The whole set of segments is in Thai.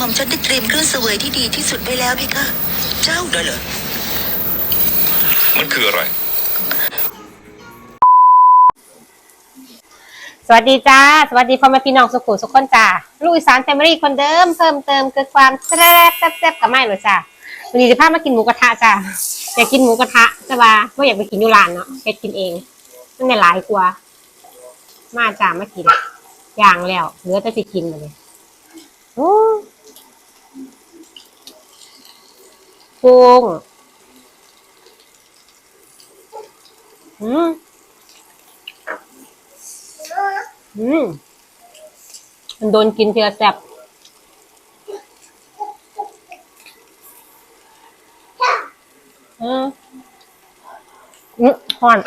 รียมเครื่องเสวยที่ดีที่สุดไว้แล้วเพคะ เจ้าน่ะเหรอมันคืออะไร สวัสดีจ้า สวัสดีพ่อแม่พี่น้องสุขุมสุขคนจ้าลูกอีสานแฟมิลี่คนเดิมเพิ่มเติมเกิดความแซ่บแซ่บแซ่บกับไม่หรอจ้าวันนี้จะพามากินหมูกระทะจ้าอยากกินหมูกระทะแต่ว่าไม่อยากไปกินอยูร้านเนาะอยากกินเองมันเนี่ยหลายกว่า มาจ้ามากินย่างแล้วเหลือแต่สิกินเลยโอ้ กุ้งอืมอืมมันโดนกินเทีละแซ่บอืมอืมหอน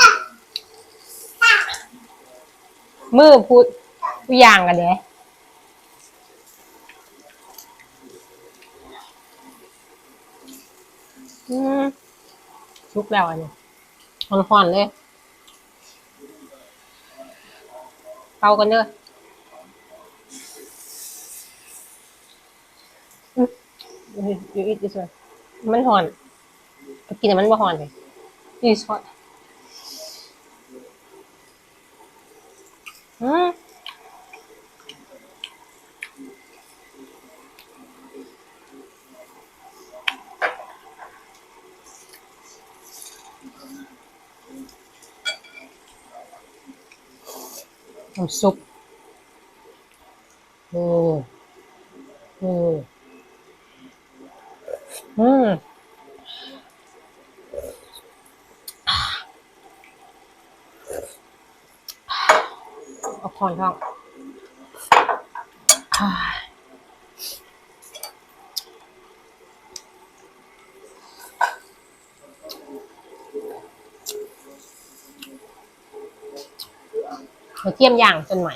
มือพูดผู้ย่างกันเด้อืม ชุกแล้วอันนี้ห่อนๆเลยเป่ากันเด้ออืมยู่อีกดิสมันหอนกินแต่มันบ่หอนเลยนี่ชอตอืม น้ำซุปอืมอืมอืมเอาคอนท้อง หัวเทียมย่างจนใหม่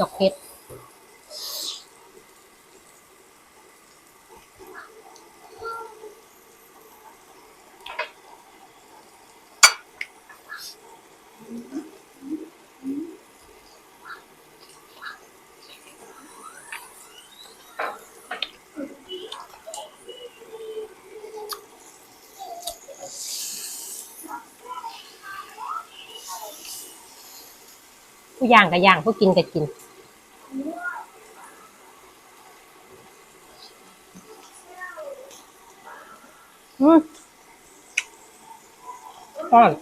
ดอกเพชร ผู้ย่างกับย่างผู้กินกับกินอืมอ่อย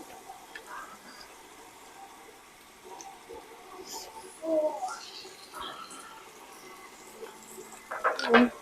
อืม